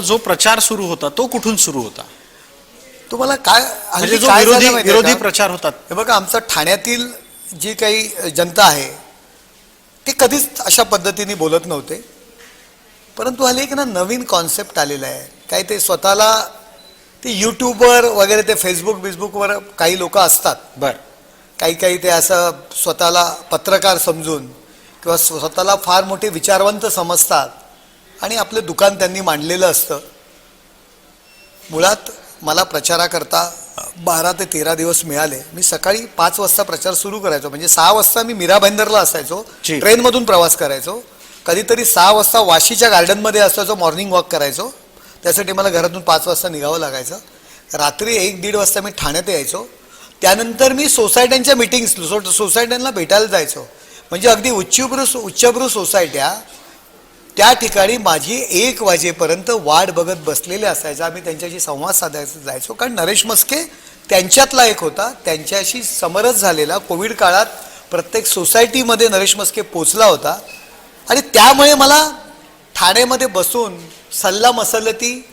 जो प्रचार सुरू होता तो कुठून सुरू होता? तुम्हाला काय म्हणजे जो काय झालं विरोधी विरोधी का? प्रचार होतात हे बघा आमचं ठाण्यातील जी काही जनता आहे ते कधीच अशा पद्धतीने बोलत नव्हते. परंतु हल्ली एक ना नवीन कॉन्सेप्ट आलेला आहे. काय ते स्वतःला ते यूट्यूबवर वगैरे ते फेसबुक बिसबुकवर काही लोक असतात. बर. काही काही ते असं स्वतःला पत्रकार समजून किंवा स्व- स्वतःला फार मोठे विचारवंत समजतात. आणि आपलं दुकान त्यांनी मांडलेलं असतं. मुळात मला प्रचाराकरता बारा ते तेरा दिवस मिळाले. मी सकाळी पाच वाजता प्रचार सुरू करायचो. म्हणजे सहा वाजता मी मीरा भाईंदरला असायचो. ट्रेनमधून प्रवास करायचो. कधीतरी सहा वाजता वाशीच्या गार्डनमध्ये असायचो मॉर्निंग वॉक करायचो. त्यासाठी मला घरातून पाच वाजता निघावं लागायचं. रात्री एक दीड वाजता मी ठाण्यात यायचो. त्यानंतर मी सोसायट्यांच्या मिटिंग्स सोसायट्यांना भेटायला जायचो. म्हणजे अगदी उच्चभ्रू उच्चभ्रू सोसायट्या त्या ठिकाणी माझी एक वाजेपर्यंत वाट बघत बसलेले असायचं. आम्ही त्यांच्याशी संवाद साधायचं जायचो. कारण नरेश मस्के त्यांच्यातला एक होता. त्यांच्याशी समरस झालेला कोविड काळात प्रत्येक सोसायटीमध्ये नरेश मस्के पोचला होता. आणि त्यामुळे मला ठाण्यामध्ये बसून सल्ला मसलती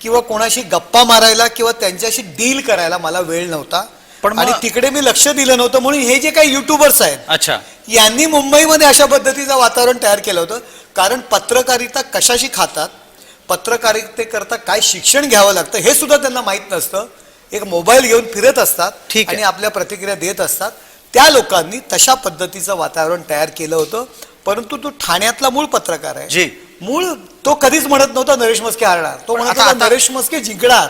किंवा कोणाशी गप्पा मारायला किंवा त्यांच्याशी डील करायला मला वेळ नव्हता. पण आणि तिकडे मी लक्ष दिलं नव्हतं. म्हणून हे जे काही युट्यूबर्स आहेत अच्छा. यांनी मुंबईमध्ये अशा पद्धतीचं वातावरण तयार केलं होतं. कारण पत्रकारिता कशाशी खातात? पत्रकारितेकरता काय शिक्षण घ्यावं लागतं? हे सुद्धा त्यांना माहीत नसतं. एक मोबाईल घेऊन फिरत असतात. आणि आपल्या प्रतिक्रिया देत असतात. त्या लोकांनी तशा पद्धतीचं वातावरण तयार केलं होतं. परंतु तो ठाण्यातला मूळ पत्रकार आहे. जी. मूळ तो कधीच म्हणत नव्हता नरेश मस्के हारणार. तो म्हणत नरेश मस्के जिंकणार.